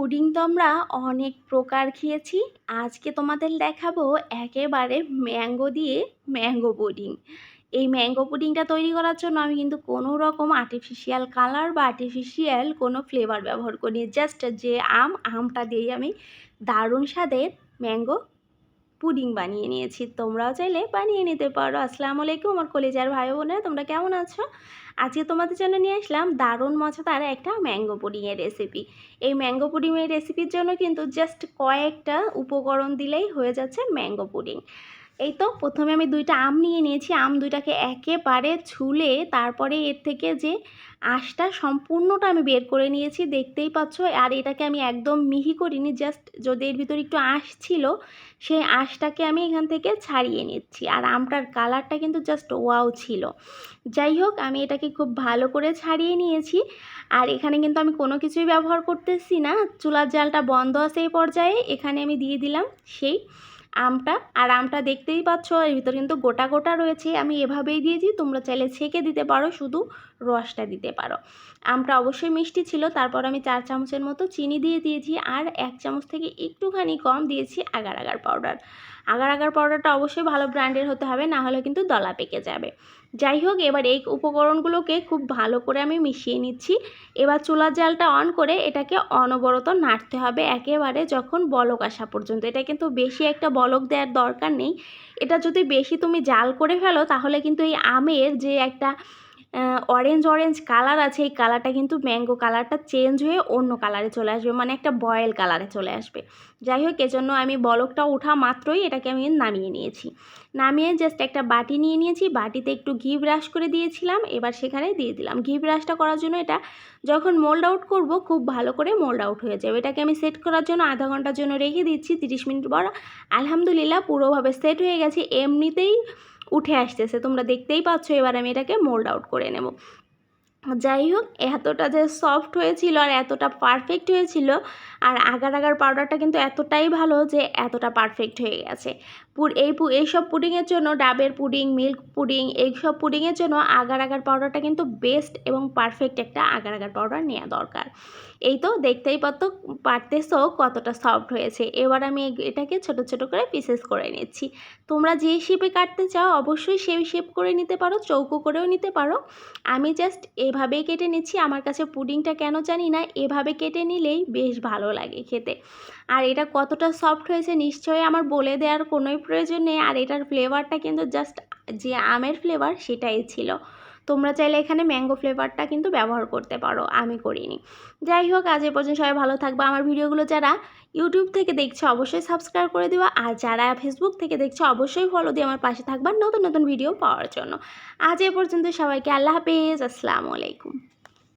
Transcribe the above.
Pudding তো আমরা অনেক প্রকার খেয়েছি। আজকে তোমাদের দেখাবো একেবারে ম্যাঙ্গো দিয়ে ম্যাঙ্গো পুডিং। এই ম্যাঙ্গো পুডিংটা তৈরি করার জন্য আমি কিন্তু কোনো রকম আর্টিফিশিয়াল কালার বা আর্টিফিশিয়াল কোনো ফ্লেভার ব্যবহার করি জাস্ট যে আম, আমটা দিয়েই আমি দারুণ স্বাদের ম্যাঙ্গো পুডিং বানিয়ে নিয়েছি। তোমরাও চাইলে বানিয়ে নিতে পারো। আসসালামু আলাইকুম আমার কলেজার ভাই বোনেরা তোমরা কেমন আছো? আজকে তোমাদের জন্য নিয়ে আসলাম দারুণ মজাদার একটা ম্যাঙ্গো পুডিংয়ের রেসিপি এই ম্যাঙ্গো পুডিংয়ের রেসিপির জন্য কিন্তু জাস্ট কয়েকটা উপকরণ দিলেই হয়ে যাচ্ছে ম্যাঙ্গো পুডিং। এই তো প্রথমে আমি দুইটা আম নিয়ে নিয়েছি। আম দুইটাকে একেবারে ছুলে তারপরে এর থেকে যে আঁশটা সম্পূর্ণটা আমি বের করে নিয়েছি, দেখতেই পাচ্ছ। আর এটাকে আমি একদম মিহি করিনি, জাস্ট যদি এর ভিতরে একটু আঁশ ছিল, সেই আঁশটাকে আমি এখান থেকে ছাড়িয়ে নিচ্ছি। আর আমটার কালারটা কিন্তু জাস্ট ওয়াও ছিল। যাই হোক, আমি এটাকে খুব ভালো করে ছাড়িয়ে নিয়েছি। আর এখানে কিন্তু আমি কোনো কিছুই ব্যবহার করতেছি না। চুলার জালটা বন্ধ আছে এই পর্যায়ে। এখানে আমি দিয়ে দিলাম সেই আমটা, আর আমটা দেখতেই পাচ্ছ, এর ভিতর কিন্তু গোটা গোটা রয়েছে। আমি এভাবেই দিয়েছি, তোমরা চাইলে ছেঁকে দিতে পারো, শুধু রসটা দিতে পারো। আমটা অবশ্যই মিষ্টি ছিল, তারপর আমি চার চামচের মতো চিনি দিয়ে দিয়েছি, আর এক চামচ থেকে একটুখানি কম দিয়েছি agar agar powder. Agar agar পাউডারটা অবশ্যই ভালো ব্র্যান্ডের হতে হবে, না হলে কিন্তু দলা পেকে যাবে। যাই হোক, এবার এই উপকরণগুলোকে খুব ভালো করে আমি মিশিয়ে নিচ্ছি। এবার চুলার জালটা অন করে এটাকে অনবরত নাড়তে হবে, একেবারে যখন বলক আসা পর্যন্ত। এটা কিন্তু বেশি একটা বলক দেওয়ার দরকার নেই। এটা যদি বেশি তুমি জাল করে ফেলো, তাহলে কিন্তু এই আমের যে একটা অরেঞ্জ অরেঞ্জ কালার আছে, এই কালারটা কিন্তু ম্যাঙ্গো কালারটা চেঞ্জ হয়ে অন্য কালারে চলে আসবে মানে একটা বয়েল কালারে চলে আসবে। যাই হোক, এজন্য আমি বলকটা ওঠা মাত্রই এটাকে আমি নামিয়ে নিয়েছি। নামিয়ে জাস্ট একটা বাটি নিয়ে নিয়েছি, বাটিতে একটু ঘি ব্রাশ করে দিয়েছিলাম, এবার সেখানে দিয়ে দিলাম। ঘি ব্রাশটা করার জন্য এটা যখন মোল্ড আউট করব, খুব ভালো করে মোল্ড আউট হয়ে যাবে। এটাকে আমি সেট করার জন্য আধা ঘণ্টার জন্য রেখে দিচ্ছি, তিরিশ মিনিট পর আলহামদুলিল্লাহ পুরোভাবে সেট হয়ে গেছে। এমনিতেই উঠে আসতেছে। তোমরা দেখতেই পাচ্ছ এবার আমি এটাকে মোল্ড আউট করে নেব। যাই হোক এতটা যে সফট হয়েছিল আর এতটা পারফেক্ট হয়েছিল আর আগার আগার পাউডারটা কিন্তু এতটাই ভালো যে এতটা পারফেক্ট হয়ে গেছে। পুর, এই এইসব পুডিংয়ের জন্য, ডাবের পুডিং মিল্ক পুডিং এইসব পুডিংয়ের জন্য আগার আগার পাউডারটা কিন্তু বেস্ট এবং পারফেক্ট একটা আগার আগার পাউডার নেওয়া দরকার। এই তো দেখতেই পারতো, পারতেছো কতটা সফট হয়েছে। এবার আমি এটাকে ছোট ছোট করে পিসেস করে নিচ্ছি। তোমরা যে শেপে কাটতে চাও, অবশ্যই সেই শেপ করে নিতে পারো, চৌকো করেও নিতে পারো। আমি জাস্ট এভাবেই কেটে নিচ্ছি। আমার কাছে পুডিংটা কেন জানি না, এভাবে কেটে নিলেই বেশ ভালো লাগে খেতে। আর এটা কতটা সফট হয়েছে নিশ্চয়ই আমার বলে দেওয়ার কোনোই প্রয়োজন নেই। আর এটার ফ্লেভারটা কিন্তু জাস্ট যে আমের ফ্লেভার সেটাই ছিল। তোমরা চাইলে এখানে ম্যাঙ্গো ফ্লেভারটা কিন্তু ব্যবহার করতে পারো, আমি করিনি। যাই হোক, আজ এ পর্যন্ত সবাই ভালো থাকবে। আমার ভিডিওগুলো যারা ইউটিউব থেকে দেখছ, অবশ্যই সাবস্ক্রাইব করে দেওয়া আর যারা ফেসবুক থেকে দেখছ, অবশ্যই ফলো দিয়ে আমার পাশে থাকবার নতুন নতুন ভিডিও পাওয়ার জন্য। আজ এ পর্যন্ত সবাইকে আল্লাহ হাফেজ। আসসালামু আলাইকুম।